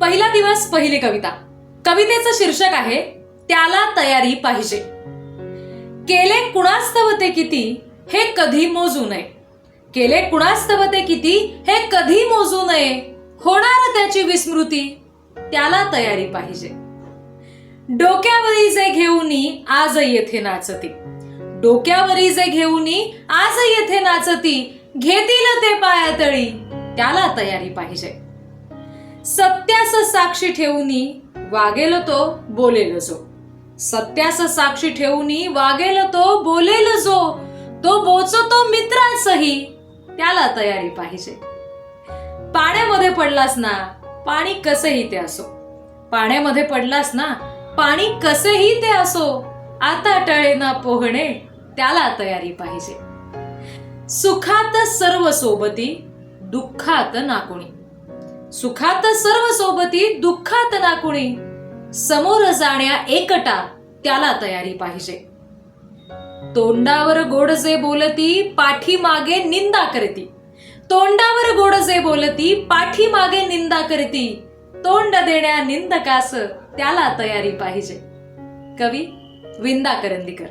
पहिला दिवस पहिली कविता. कवितेचं शीर्षक आहे त्याला तयारी पाहिजे. केले कुणास्तव ते किती हे कधी मोजू नये. केले कुणास्तव ते किती हे कधी मोजू नये. होणार त्याची विस्मृती त्याला तयारी पाहिजे. डोक्यावरी जे घेऊनी आज येथे नाचती. डोक्यावरी जे घेऊनी आज येथे नाचती. घेतील ते पायातळी त्याला तयारी पाहिजे. सत्यास साक्षी ठेवूनी वागेल तो बोलेल जो. सत्यास साक्षी ठेवूनी वागेल तो बोलेल जो. तो बोचतो मित्रासही त्याला तयारी पाहिजे. पाण्यामध्ये पडलास ना पाणी कसंही ते असो. पाण्यामध्ये पडलास ना पाणी कसेही ते असो आता टळे ना पोहणे त्याला तयारी पाहिजे. सुखात सर्व सोबती दुःखात नाकुणी. सुखात सर्व सोबती दुःखात नाकुणी समोर जाण्या एकटा त्याला तयारी पाहिजे. तोंडावर गोड जे बोलती पाठीमागे निंदा करती. तोंडावर गोड जे बोलती पाठीमागे निंदा करती. तोंड देण्या निंदकास त्याला तयारी पाहिजे. कवी विंदा करंदीकर.